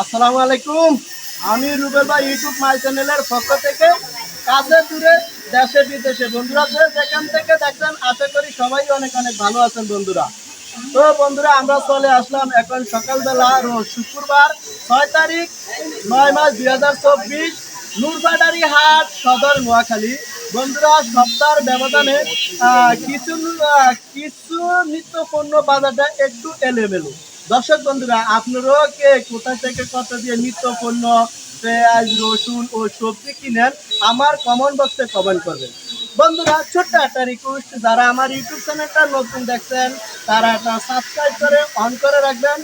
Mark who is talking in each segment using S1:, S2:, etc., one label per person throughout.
S1: আসসালামু আলাইকুম। আমি রুবেল ভাই ইউটিউব মাই চ্যানেলের পক্ষ থেকে কাছে দূরে দেশে, বিদেশে। বন্ধুরা, যে যেখান থেকে দেখছেন, আশা করি সবাই অনেক অনেক ভালো আছেন বন্ধুরা। তো বন্ধুরা, আমরা চলে আসলাম এখন সকালবেলা রোজ শুক্রবার, ছয় তারিখ, নয় মাস দুই হাজার চব্বিশ, নুরবাডারি হাট, সদর নোয়াখালী। বন্ধুরা, সপ্তাহের ব্যবধানে কিছু কিছু নিত্য পণ্য বাজারটা একটু এলোমেলো। দর্শক বন্ধুরা, আপনারাও কে? কোথা থেকে কত দিয়ে নিত্য পণ্য, পেঁয়াজ, রসুন ও সবজি কিনেন, আমার কমেন্ট বক্সে কমেন্ট করবেন। বন্ধুরা, ছোট্ট একটা রিকোয়েস্ট যারা আমার ইউটিউব চ্যানেলটা নতুন দেখছেন, তারা একটা সাবস্ক্রাইব করে অন করে রাখবেন,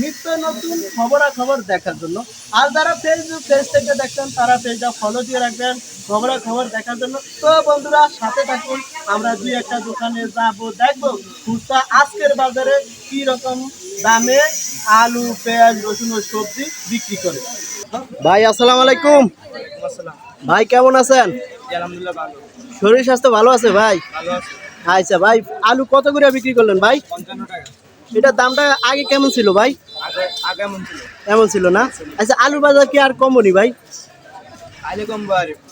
S1: নিত্য নতুন খবরাখবর দেখার জন্য। আর যারা ফেসবুক পেজ থেকে দেখছেন, তারা পেজটা ফলো দিয়ে রাখবেন, খবরাখবর দেখার জন্য। তো বন্ধুরা, সাথে থাকুন, আমরা দুই একটা দোকানে যাব, দেখব খুচরা আজকের বাজারে কী রকম দামে আলু পেঁয়াজ রসুন ও সবজি বিক্রি করে। ভাই আসসালামু আলাইকুম। ভাই কেমন আছেন? শরীর স্বাস্থ্য ভালো আছে ভাই? আচ্ছা ভাই আলু কত করে বিক্রি করলেন ভাই? এটার দামটা আগে কেমন ছিল ভাই?
S2: এমন ছিল।
S1: না? আচ্ছা আলুর বাজার কি আর কমনি ভাই?
S2: আইলে কম বাড়ে। এখন নতুন আলু বাড়ো না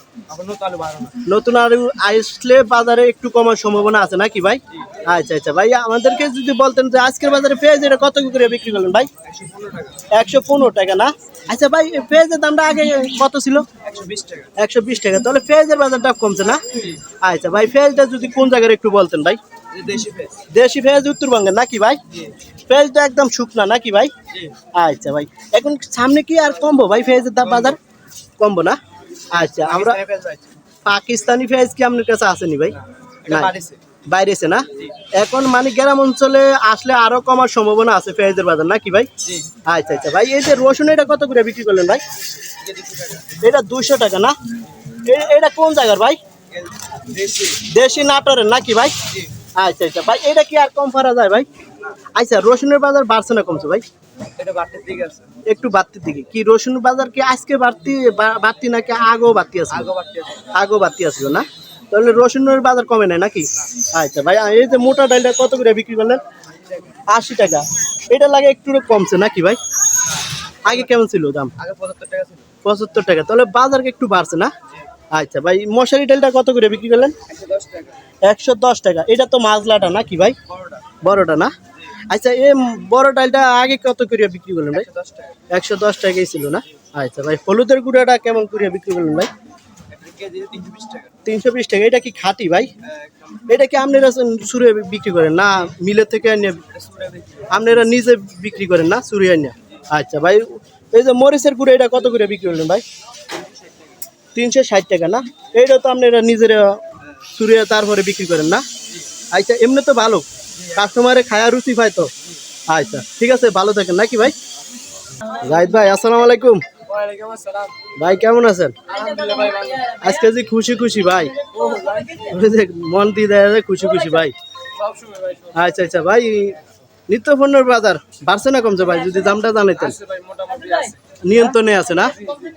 S1: নতুন আলু আসলে বাজারে একটু কমার সম্ভাবনা আছে নাকি ভাই? আচ্ছা আচ্ছা ভাই আমাদেরকে যদি বলতেন যে আজকের বাজারে পেঁয়াজ এটা কত করে বিক্রি করলেন ভাই?
S2: একশো পনেরো টাকা।
S1: না? আচ্ছা ভাই পেঁয়াজের দামটা আগে কত ছিল?
S2: একশো বিশ টাকা।
S1: তাহলে পেঁয়াজের বাজারটা কমছে না? আচ্ছা ভাই পেঁয়াজটা যদি কোন জায়গার একটু বলতেন ভাই?
S2: দেশি
S1: পেঁয়াজ। উত্তরবঙ্গের নাকি ভাই? পেঁয়াজটা একদম শুকনা নাকি ভাই? আচ্ছা ভাই এখন সামনে কি আর কমবো ভাই পেঁয়াজের দাম বাজার? কমবো না? আচ্ছা আমরা
S2: পাকিস্তানি পেঁয়াজ
S1: কি আপনার কাছে আসেনি ভাই। বাইরেছে। না? এখন মানে গ্রাম অঞ্চলে আসলে আরও কমার সম্ভাবনা আছে পেঁয়াজের বাজার নাকি ভাই? আচ্ছা আচ্ছা। ভাই এই যে রসুন এটা কত করে বিক্রি করলেন ভাই?
S2: এটা দুশো টাকা
S1: না? এটা কোন জায়গার ভাই?
S2: দেশি।
S1: নাটোরের নাকি ভাই? আচ্ছা আচ্ছা। ভাই এটা কি আর কম পারা যায় ভাই? আচ্ছা রসুনের বাজার বাড়ছে না কমছে ভাই?
S2: এটা বাড়তির দিকে আছে।
S1: একটু বাড়তি দিকে। কি রসুন বাজার কি আজকে বাড়তি বাড়তি নাকি আগেও বাড়তি আছে?
S2: আগে বাড়তি আছে।
S1: আগেও বাড়তি আসলো না? তাহলে রসুনের বাজার কমে নাই নাকি? আচ্ছা ভাই এই যে মোটা ডালটা কত করে বিক্রি করলেন? আশি টাকা। এটা লাগে একটু কমছে নাকি ভাই? আগে কেমন ছিল দাম?
S2: আগে পঁচাত্তর টাকা ছিল।
S1: পঁচাত্তর টাকা। তাহলে বাজার একটু বাড়ছে না? আচ্ছা ভাই মশারি ডালটা কত করে বিক্রি করলেন?
S2: একশো দশ টাকা।
S1: এটা তো মাছলাটা নাকি ভাই?
S2: বড়টা।
S1: বড়টা না? আচ্ছা এই বড় ডালটা আগে কত করে বিক্রি করলেন ভাই?
S2: একশো দশ টাকা
S1: টাকাই ছিল না? আচ্ছা ভাই, হলুদের গুঁড়াটা কেমন করিয়া বিক্রি করলেন ভাই?
S2: তিনশো বিশ টাকা।
S1: এটা কি খাঁটি ভাই? এটা কি আপনারা সুরে বিক্রি করেন না মিলের থেকে
S2: সুরে
S1: আপনারা নিজে বিক্রি করেন না, সুরে এনে আচ্ছা ভাই, এই যে মরিচের গুঁড়ো, এটা কত করে বিক্রি করলেন ভাই? তিনশো ষাট টাকা না? এইটা তো আপনারা নিজেরা সুরিয়া তারপরে বিক্রি করেন না? আচ্ছা এমনি তো ভালো। কাস্টমারে খায়া রুচি পায় তো? আচ্ছা ঠিক আছে ভালো থাকেন নাকি ভাই? জাহিদ ভাই আসসালামু আলাইকুম। ভাই কেমন আছেন?
S2: ভাই
S1: আজকে যে খুশি খুশি ভাই।
S2: ভাই
S1: মন দিয়ে দেয় খুশি খুশি ভাই।
S2: ভাই
S1: আচ্ছা আচ্ছা ভাই নিত্য পণ্যের বাজার বাড়ছে না কমছে ভাই? যদি দামটা জানাইতেন।
S2: ভাই
S1: নিয়ন্ত্রণে আছে না?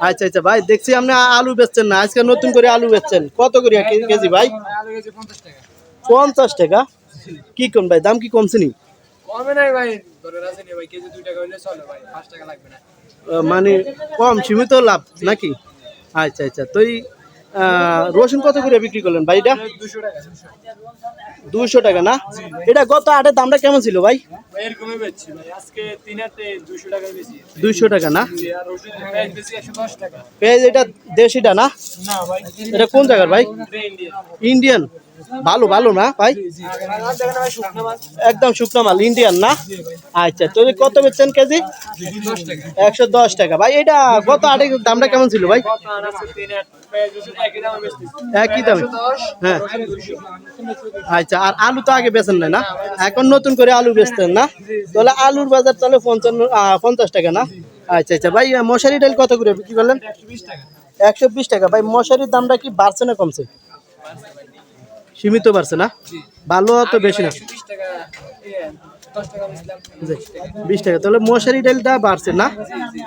S1: আচ্ছা আচ্ছা ভাই দেখছি আপনি আলু বেচছেন না। আজকে নতুন করে আলু বেচছেন। কত করে কেজি ভাই?
S2: পঞ্চাশ টাকা?
S1: কি কম ভাই? দাম কি কমছে নি?
S2: কমে নাই ভাই ধরে আছে নি ভাই কেজি দুই টাকা হইলে চলে ভাই পাঁচ টাকা লাগবে না।
S1: মানে কম সীমিত লাভ নাকি? আচ্ছা আচ্ছা তো এই রসুন কত করে বিক্রি করলেন ভাই এটা?
S2: দুশো টাকা
S1: না? এটা গত আটের দামটা কেমন ছিল ভাই? দুইশো টাকা না? পেঁয়াজ এটা দেশিটা না?
S2: না ভাই
S1: এটা কোন জায়গার ভাই? ইন্ডিয়ান? ভালো ভালো না ভাই? একদম শুকনো মাল ইন্ডিয়ান না? আচ্ছা তো কত বেচছেন কেজি? একশো দশ টাকা। ভাই এটা গত আটে দামটা কেমন ছিল ভাই?
S2: একই দামে।
S1: হ্যাঁ। আচ্ছা আর আলু তো আগে বেচেন না? এখন নতুন করে আলু বেচতেন না? তাহলে আলুর বাজার তাহলে পঞ্চান্ন পঞ্চাশ টাকা না? আচ্ছা আচ্ছা ভাই মশারি ডাল কত করে বিক্রি করলেন?
S2: একশো বিশ টাকা।
S1: ভাই মশারির দামটা কি বাড়ছে না কমছে? সীমিত বাড়ছে না? ভালো তো বেশি না।
S2: বিশ টাকা
S1: তাহলে মশারি ডালটা বাড়ছে না?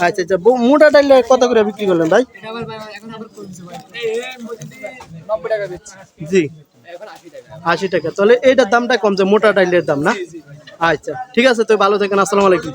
S1: আচ্ছা আচ্ছা মোটা ডাল কত করে বিক্রি করলেন ভাই? জি।
S2: আশি টাকা।
S1: তাহলে এইটার দামটা কমছে মোটা ডাইলের দাম না? আচ্ছা ঠিক আছে তো ভালো থাকেন আসসালামু আলাইকুম।